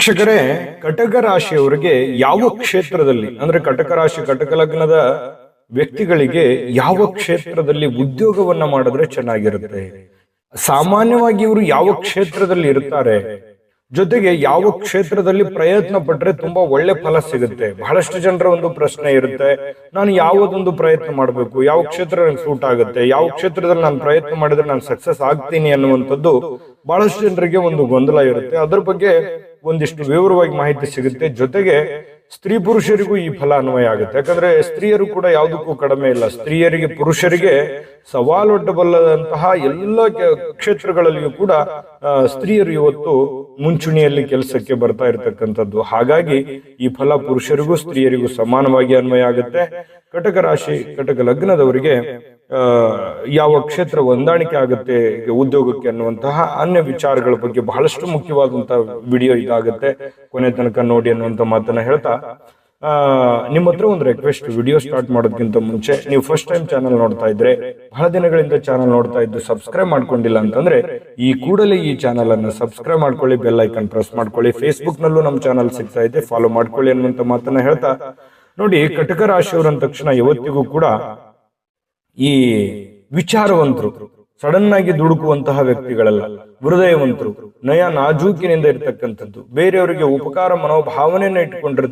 ವೀಕ್ಷಕರೇ, ಕಟಕ ರಾಶಿಯವರಿಗೆ ಯಾವ ಕ್ಷೇತ್ರದಲ್ಲಿ, ಅಂದ್ರೆ ಕಟಕ ರಾಶಿ, ಕಟಕ ಲಗ್ನದ ವ್ಯಕ್ತಿಗಳಿಗೆ ಯಾವ ಕ್ಷೇತ್ರದಲ್ಲಿ ಉದ್ಯೋಗವನ್ನ ಮಾಡಿದ್ರೆ ಚೆನ್ನಾಗಿರುತ್ತೆ? ಸಾಮಾನ್ಯವಾಗಿ ಇವರು ಯಾವ ಕ್ಷೇತ್ರದಲ್ಲಿ ಇರ್ತಾರೆ? ಜೊತೆಗೆ ಯಾವ ಕ್ಷೇತ್ರದಲ್ಲಿ ಪ್ರಯತ್ನ ಪಟ್ರೆ ತುಂಬಾ ಒಳ್ಳೆ ಫಲ ಸಿಗುತ್ತೆ? ಬಹಳಷ್ಟು ಜನರ ಒಂದು ಪ್ರಶ್ನೆ ಇರುತ್ತೆ. ನಾನು ಯಾವುದೊಂದು ಪ್ರಯತ್ನ ಮಾಡಬೇಕು? ಯಾವ ಕ್ಷೇತ್ರ ನನಗೆ ಸೂಟ್ ಆಗುತ್ತೆ? ಯಾವ ಕ್ಷೇತ್ರದಲ್ಲಿ ನಾನು ಪ್ರಯತ್ನ ಮಾಡಿದ್ರೆ ನಾನು ಸಕ್ಸಸ್ ಆಗ್ತೀನಿ ಅನ್ನುವಂಥದ್ದು ಬಹಳಷ್ಟು ಜನರಿಗೆ ಒಂದು ಗೊಂದಲ ಇರುತ್ತೆ. ಅದ್ರ ಬಗ್ಗೆ ಒಂದಿಷ್ಟು ವಿವರವಾಗಿ ಮಾಹಿತಿ ಸಿಗುತ್ತೆ. ಜೊತೆಗೆ ಸ್ತ್ರೀ ಪುರುಷರಿಗೂ ಈ ಫಲ ಅನ್ವಯ ಆಗುತ್ತೆ. ಯಾಕಂದ್ರೆ ಸ್ತ್ರೀಯರು ಕೂಡ ಯಾವುದಕ್ಕೂ ಕಡಿಮೆ ಇಲ್ಲ. ಸ್ತ್ರೀಯರಿಗೆ ಪುರುಷರಿಗೆ ಸವಾಲೊಡ್ಡಬಲ್ಲದಂತಹ ಎಲ್ಲ ಕ್ಷೇತ್ರಗಳಲ್ಲಿಯೂ ಕೂಡ ಸ್ತ್ರೀಯರು ಇವತ್ತು ಮುಂಚೂಣಿಯಲ್ಲಿ ಕೆಲಸಕ್ಕೆ ಬರ್ತಾ ಇರತಕ್ಕಂಥದ್ದು. ಹಾಗಾಗಿ ಈ ಫಲ ಪುರುಷರಿಗೂ ಸ್ತ್ರೀಯರಿಗೂ ಸಮಾನವಾಗಿ ಅನ್ವಯ ಆಗುತ್ತೆ. ಕಟಕ ರಾಶಿ, ಕಟಕ ಲಗ್ನದವರಿಗೆ ಯಾವ ಕ್ಷೇತ್ರ ಹೊಂದಾಣಿಕೆ ಆಗುತ್ತೆ, ಉದ್ಯೋಗಕ್ಕೆ ಅನ್ನುವಂತಹ ಅನ್ಯ ವಿಚಾರಗಳ ಬಗ್ಗೆ ಬಹಳಷ್ಟು ಮುಖ್ಯವಾದಂತಹ ವಿಡಿಯೋ ಇದಾಗುತ್ತೆ. ಕೊನೆ ತನಕ ನೋಡಿ ಅನ್ನುವಂತ ಮಾತನ್ನ ಹೇಳ್ತಾ ನಿಮ್ಮ ಹತ್ರ ಒಂದು ರಿಕ್ವೆಸ್ಟ್ ವಿಡಿಯೋ ಸ್ಟಾರ್ಟ್ ಮಾಡೋದಕ್ಕಿಂತ ಮುಂಚೆ, ನೀವು ಫಸ್ಟ್ ಟೈಮ್ ಚಾನಲ್ ನೋಡ್ತಾ ಇದ್ರೆ, ಬಹಳ ದಿನಗಳಿಂದ ಚಾನಲ್ ನೋಡ್ತಾ ಇದ್ದು ಸಬ್ಸ್ಕ್ರೈಬ್ ಮಾಡ್ಕೊಂಡಿಲ್ಲ ಅಂತಂದ್ರೆ, ಈ ಕೂಡಲೇ ಈ ಚಾನಲ್ ಅನ್ನು ಸಬ್ಸ್ಕ್ರೈಬ್ ಮಾಡ್ಕೊಳ್ಳಿ ಬೆಲ್ ಐಕನ್ ಪ್ರೆಸ್ ಮಾಡ್ಕೊಳ್ಳಿ ಫೇಸ್ಬುಕ್ ನಲ್ಲೂ ನಮ್ಮ ಚಾನಲ್ ಸಿಗ್ತಾ ಇದೆ ಫಾಲೋ ಮಾಡ್ಕೊಳ್ಳಿ ಅನ್ನುವಂತ ಮಾತನ್ನ ಹೇಳ್ತಾ, ನೋಡಿ ಕಟಕ ಅಂದ ತಕ್ಷಣ ಇವತ್ತಿಗೂ ಕೂಡ ಈ ವಿಚಾರವಂತರು ಸಡನ್ ಆಗಿ ದುಡುಕುವಂತಹ ವ್ಯಕ್ತಿಗಳಲ್ಲ ಹೃದಯವಂತರು ನಯ ನಾಜೂಕಿನಿಂದ ಇರತಕ್ಕಂಥದ್ದು ಬೇರೆಯವರಿಗೆ ಉಪಕಾರ ಮನೋಭಾವನೆಯನ್ನ ಇಟ್ಕೊಂಡಿರ್ತಾರೆ